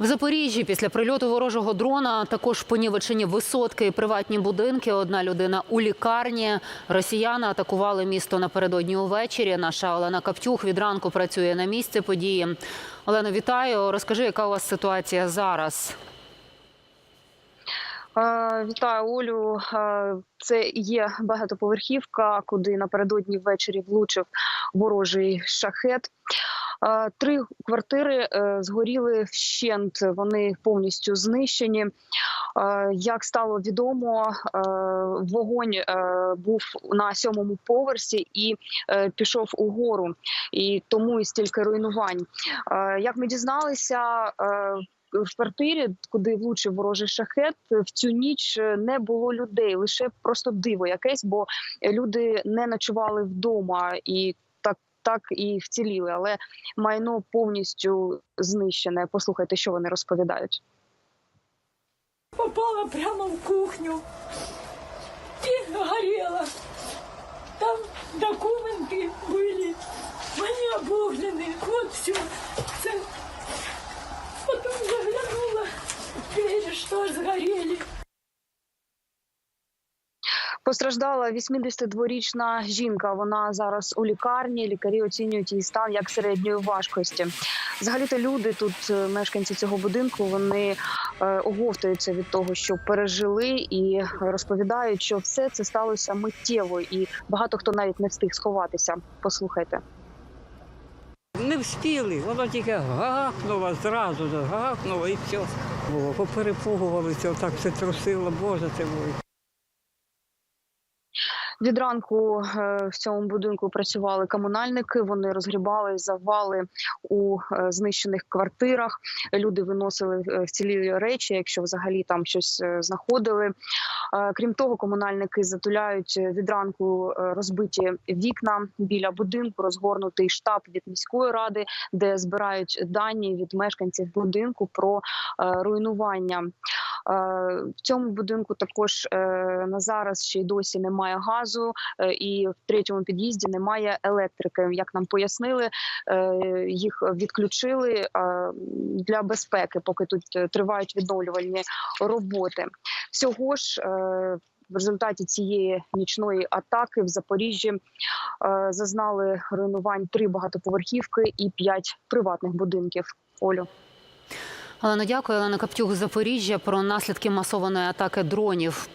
В Запоріжжі після прильоту ворожого дрона також понівечені висотки і приватні будинки. Одна людина у лікарні. Росіяни атакували місто напередодні увечері. Наша Олена Каптюх від ранку працює на місці події. Олено, вітаю. Розкажи, яка у вас ситуація зараз? Е, Вітаю Олю. Е, Це є багатоповерхівка, куди напередодні ввечері влучив ворожий шахет. Е, Три квартири згоріли вщент. Вони повністю знищені. Як стало відомо, вогонь був на сьомому поверсі і пішов угору, і тому і стільки руйнувань. Як ми дізналися, в квартирі, куди влучив ворожий шахет, в цю ніч не було людей, лише просто диво якесь, бо люди не ночували вдома і так. Так і вціліли, але майно повністю знищене. Послухайте, що вони розповідають. попала прямо в кухню и горела. Там документы были, они обуглены, вот все. Потом что сгорели. Постраждала 82-річна жінка. Вона зараз у лікарні. Лікарі оцінюють її стан як середньої важкості. Взагалі-то люди тут, е, мешканці цього будинку, вони е, оговтуються від того, що пережили, і розповідають, що все це сталося миттєво, і багато хто навіть не встиг сховатися. Послухайте. Не встигли, воно тільки гахнуло зразу, гахнуло і все. Було, поперепугувалися, так все трусило, Боже ти мой. Від ранку е, в цьому будинку працювали комунальники. Вони розгрібали завали у е, знищених квартирах. Люди виносили е, вцілілі речі, якщо взагалі там щось знаходили. Крім того, комунальники затуляють від ранку розбиті вікна біля будинку, розгорнутий штаб від міської ради, де збирають дані від мешканців будинку про руйнування. Е, В цьому будинку також е, на зараз ще й досі немає газу, е, і в третьому під'їзді немає електрики. Як нам пояснили, їх відключили для безпеки, поки тут тривають відновлювальні роботи. Всього ж. В результаті цієї нічної атаки в Запоріжжі зазнали руйнувань три багатоповерхівки і п'ять приватних будинків. Олю. Олено, дякую. Олена Каптюк, Запоріжжя про наслідки масованої атаки дронів.